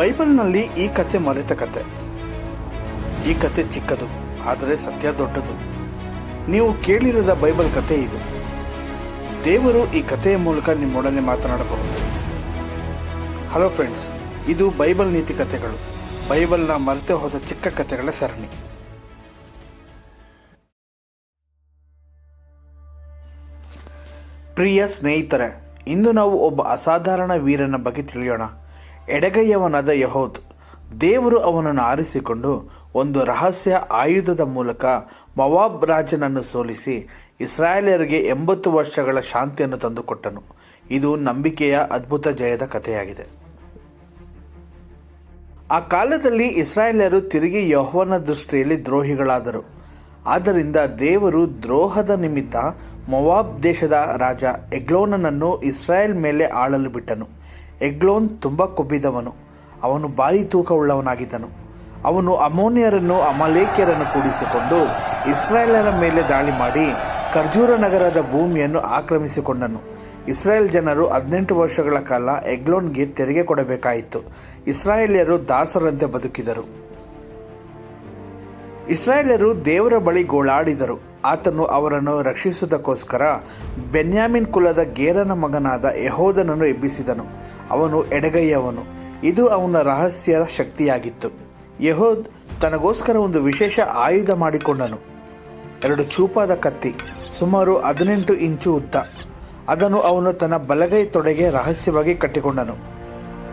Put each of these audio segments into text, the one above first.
ಬೈಬಲ್ನಲ್ಲಿ ಈ ಕತೆ ಮರೆತ ಕತೆ ಈ ಕತೆ ಚಿಕ್ಕದು, ಆದರೆ ಸತ್ಯ ದೊಡ್ಡದು. ನೀವು ಕೇಳಿರದ ಬೈಬಲ್ ಕತೆ ಇದು. ದೇವರು ಈ ಕಥೆಯ ಮೂಲಕ ನಿಮ್ಮೊಡನೆ ಮಾತನಾಡಬಹುದು. ಹಲೋ ಫ್ರೆಂಡ್ಸ್ ಇದು ಬೈಬಲ್ ನೀತಿ ಕಥೆಗಳು. ಬೈಬಲ್ನ ಮರೆತೆ ಹೋದ ಚಿಕ್ಕ ಕಥೆಗಳ ಸರಣಿ. ಪ್ರಿಯ ಸ್ನೇಹಿತರೆ, ಇಂದು ನಾವು ಒಬ್ಬ ಅಸಾಧಾರಣ ವೀರನ ಬಗ್ಗೆ ತಿಳಿಯೋಣ. ಎಡಗೈಯವನಾದ ಯಹೋದ್. ದೇವರು ಅವನನ್ನು ಆರಿಸಿಕೊಂಡು ಒಂದು ರಹಸ್ಯ ಆಯುಧದ ಮೂಲಕ ಮವಾಬ್ ರಾಜನನ್ನು ಸೋಲಿಸಿ ಇಸ್ರಾಯೇಲರಿಗೆ ಎಂಬತ್ತು ವರ್ಷಗಳ ಶಾಂತಿಯನ್ನು ತಂದುಕೊಟ್ಟನು. ಇದು ನಂಬಿಕೆಯ ಅದ್ಭುತ ಜಯದ ಕಥೆಯಾಗಿದೆ. ಆ ಕಾಲದಲ್ಲಿ ಇಸ್ರಾಯೇಲರು ತಿರುಗಿ ಯಹೋವನ ದೃಷ್ಟಿಯಲ್ಲಿ ದ್ರೋಹಿಗಳಾದರು. ಆದ್ದರಿಂದ ದೇವರು ದ್ರೋಹದ ನಿಮಿತ್ತ ಮೊವಾಬ್ ದೇಶದ ರಾಜ ಎಗ್ಲೋನನನ್ನು ಇಸ್ರಾಯೇಲ್ ಮೇಲೆ ಆಳಲು ಬಿಟ್ಟನು. ಎಗ್ಲೋನ್ ತುಂಬ ಕೊಬ್ಬಿದವನು. ಅವನು ಭಾರಿ ತೂಕವುಳ್ಳವನಾಗಿದ್ದನು. ಅವನು ಅಮೋನಿಯರನ್ನು ಅಮಲೇಕ್ಯರನ್ನು ಕೂಡಿಸಿಕೊಂಡು ಇಸ್ರಾಯೇಲರ ಮೇಲೆ ದಾಳಿ ಮಾಡಿ ಖರ್ಜೂರ ನಗರದ ಭೂಮಿಯನ್ನು ಆಕ್ರಮಿಸಿಕೊಂಡನು. ಇಸ್ರಾಯೇಲ್ ಜನರು ಹದಿನೆಂಟು ವರ್ಷಗಳ ಕಾಲ ಎಗ್ಲೋನ್ಗೆ ತೆರಿಗೆ ಕೊಡಬೇಕಾಯಿತು. ಇಸ್ರಾಯೇಲಿಯರು ದಾಸರಂತೆ ಬದುಕಿದರು. ಇಸ್ರಾಯೇಲರು ದೇವರ ಬಳಿ ಗೋಳಾಡಿದರು. ಆತನು ಅವರನ್ನು ರಕ್ಷಿಸುವುದಕ್ಕೋಸ್ಕರ ಬೆನ್ಯಾಮಿನ್ ಕುಲದ ಗೇರನ ಮಗನಾದ ಯಹೋದನನ್ನು ಎಬ್ಬಿಸಿದನು. ಅವನು ಎಡಗೈಯವನು. ಇದು ಅವನ ರಹಸ್ಯ ಶಕ್ತಿಯಾಗಿತ್ತು. ಯಹೋದ್ ತನಗೋಸ್ಕರ ಒಂದು ವಿಶೇಷ ಆಯುಧ ಮಾಡಿಕೊಂಡನು. ಎರಡು ಚೂಪಾದ ಕತ್ತಿ, ಸುಮಾರು ಹದಿನೆಂಟು ಇಂಚು ಉದ್ದ. ಅದನ್ನು ಅವನು ತನ್ನ ಬಲಗೈ ತೊಡೆಗೆ ರಹಸ್ಯವಾಗಿ ಕಟ್ಟಿಕೊಂಡನು.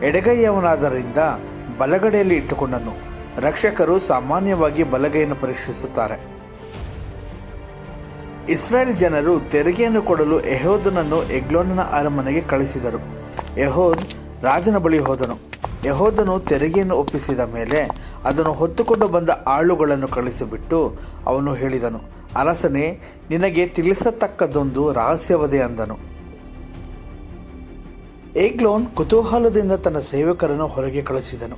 ಎಡಗೈಯವನಾದ್ದರಿಂದ ಬಲಗಡೆಯಲ್ಲಿ ಇಟ್ಟುಕೊಂಡನು. ರಕ್ಷಕರು ಸಾಮಾನ್ಯವಾಗಿ ಬಲಗೈಯನ್ನು ಪರೀಕ್ಷಿಸುತ್ತಾರೆ. ಇಸ್ರಾಯೇಲ್ ಜನರು ತೆರಿಗೆಯನ್ನು ಕೊಡಲು ಯಹೋದನನ್ನು ಎಗ್ಲೋನನ ಅರಮನೆಗೆ ಕಳಿಸಿದರು. ಯಹೋದ್ ರಾಜನ ಬಳಿ ಹೋದನು. ಯಹೋದನು ತೆರಿಗೆಯನ್ನು ಒಪ್ಪಿಸಿದ ಮೇಲೆ ಅದನ್ನು ಹೊತ್ತುಕೊಂಡು ಬಂದ ಆಳುಗಳನ್ನು ಕಳಿಸಿಬಿಟ್ಟು ಅವನು ಹೇಳಿದನು, ಅರಸನೇ, ನಿನಗೆ ತಿಳಿಸತಕ್ಕದೊಂದು ರಹಸ್ಯವದೆ ಅಂದನು. ಏಗ್ಲೋನ್ ಕುತೂಹಲದಿಂದ ತನ್ನ ಸೇವಕರನ್ನು ಹೊರಗೆ ಕಳಿಸಿದನು.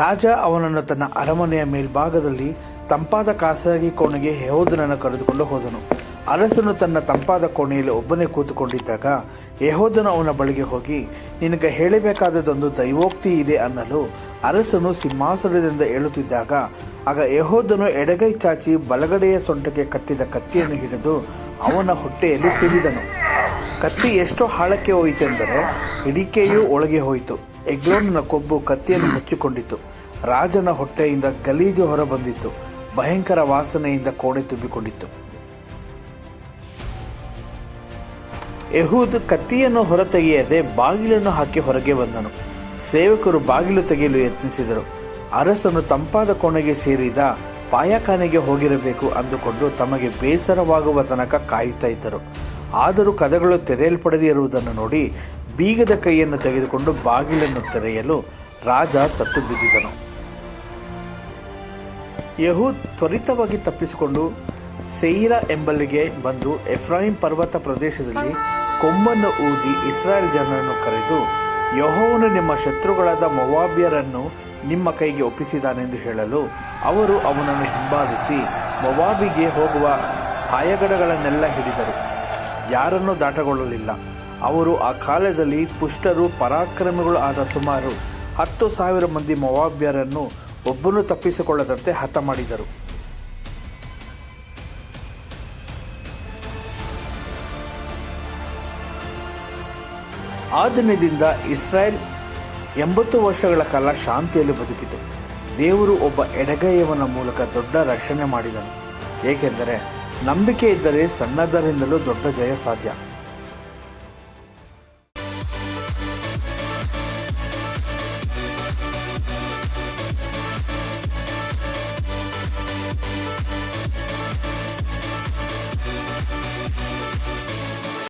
ರಾಜ ಅವನನ್ನು ತನ್ನ ಅರಮನೆಯ ಮೇಲ್ಭಾಗದಲ್ಲಿ ತಂಪಾದ ಖಾಸಗಿ ಕೋಣೆಗೆ ಯಹೋದನನ್ನು ಕರೆದುಕೊಂಡು ಹೋದನು. ಅರಸನು ತನ್ನ ತಂಪಾದ ಕೋಣೆಯಲ್ಲಿ ಒಬ್ಬನೇ ಕೂತುಕೊಂಡಿದ್ದಾಗ ಯಹೋದನು ಅವನ ಬಳಿಗೆ ಹೋಗಿ, ನಿನಗೆ ಹೇಳಬೇಕಾದದೊಂದು ದೈವೋಕ್ತಿ ಇದೆ ಅನ್ನಲು ಅರಸನು ಸಿಂಹಾಸನದಿಂದ ಏಳುತ್ತಿದ್ದಾಗ, ಆಗ ಯಹೋದನು ಎಡಗೈ ಚಾಚಿ ಬಲಗಡೆಯ ಸೊಂಟಕ್ಕೆ ಕಟ್ಟಿದ ಕತ್ತಿಯನ್ನು ಹಿಡಿದು ಅವನ ಹೊಟ್ಟೆಯಲ್ಲಿ ತಿಳಿದನು ಕತ್ತಿ ಎಷ್ಟು ಹಾಳಕ್ಕೆ ಹೋಯಿತೆಂದರೆ ಹಿಡಿಕೆಯು ಒಳಗೆ ಹೋಯಿತು. ಎಗ್ಲೋನ್ನ ಕೊಬ್ಬು ಕತ್ತಿಯನ್ನು ಮುಚ್ಚಿಕೊಂಡಿತು ರಾಜನ ಹೊಟ್ಟೆಯಿಂದ ಗಲೀಜು ಹೊರಬಂದಿತ್ತು. ಭಯಂಕರ ವಾಸನೆಯಿಂದ ಕೋಣೆ ತುಂಬಿಕೊಂಡಿತ್ತು. ಯಹೂದ್ ಕತ್ತಿಯನ್ನು ಹೊರತೆಗೆಯದೆ ಬಾಗಿಲನ್ನು ಹಾಕಿ ಹೊರಗೆ ಬಂದನು. ಸೇವಕರು ಬಾಗಿಲು ತೆಗೆಯಲು ಯತ್ನಿಸಿದರು. ಅರಸನು ತಂಪಾದ ಕೋಣೆಗೆ ಸೇರಿದ ಪಾಯಖಾನೆಗೆ ಹೋಗಿರಬೇಕು ಅಂದುಕೊಂಡು ತಮಗೆ ಬೇಸರವಾಗುವ ತನಕ ಕಾಯುತ್ತಾ ಇದ್ದರು. ಆದರೂ ಕದಗಳು ತೆರೆಯಲ್ಪಡದೇ ಇರುವುದನ್ನು ನೋಡಿ ಬೀಗದ ಕೈಯನ್ನು ತೆಗೆದುಕೊಂಡು ಬಾಗಿಲನ್ನು ತೆರೆಯಲು ರಾಜ ಸತ್ತು ಬಿದ್ದಿದ್ದನು ಯಹೂದ್ ತ್ವರಿತವಾಗಿ ತಪ್ಪಿಸಿಕೊಂಡು ಸೈರಾ ಎಂಬಲ್ಲಿಗೆ ಬಂದು ಎಫ್ರಾಹಿಂ ಪರ್ವತ ಪ್ರದೇಶದಲ್ಲಿ ಕೊಂಬನ್ನು ಊದಿ ಇಸ್ರಾಯೇಲ್ ಜನರನ್ನು ಕರೆದು, ಯಹೋವನು ನಿಮ್ಮ ಶತ್ರುಗಳಾದ ಮೊವಾಬಿಯರನ್ನು ನಿಮ್ಮ ಕೈಗೆ ಒಪ್ಪಿಸಿದಾನೆಂದು ಹೇಳಲು ಅವರು ಅವನನ್ನು ಹಿಂಬಾಲಿಸಿ ಮೊವಾಬಿಗೆ ಹೋಗುವ ಆಯಗಡಗಳನ್ನೆಲ್ಲ ಹಿಡಿದರು. ಯಾರನ್ನೂ ದಾಟಗೊಳ್ಳಲಿಲ್ಲ. ಅವರು ಆ ಕಾಲದಲ್ಲಿ ಪುಷ್ಟರು, ಪರಾಕ್ರಮಿಗಳು ಆದ ಸುಮಾರು ಹತ್ತು ಸಾವಿರ ಮಂದಿ ಮೊವಾಬ್ಯರನ್ನು ಒಬ್ಬನು ತಪ್ಪಿಸಿಕೊಳ್ಳದಂತೆ ಹತ ಮಾಡಿದರು. ಆ ದಿನದಿಂದ ಇಸ್ರಾಯೇಲ್ ಎಂಬತ್ತು ವರ್ಷಗಳ ಕಾಲ ಶಾಂತಿಯಲ್ಲಿ ಬದುಕಿತು. ದೇವರು ಒಬ್ಬ ಎಡಗೈಯವನ ಮೂಲಕ ದೊಡ್ಡ ರಕ್ಷಣೆ ಮಾಡಿದನು. ಏಕೆಂದರೆ ನಂಬಿಕೆ ಇದ್ದರೆ ಸಣ್ಣದರಿಂದಲೂ ದೊಡ್ಡ ಜಯ ಸಾಧ್ಯ.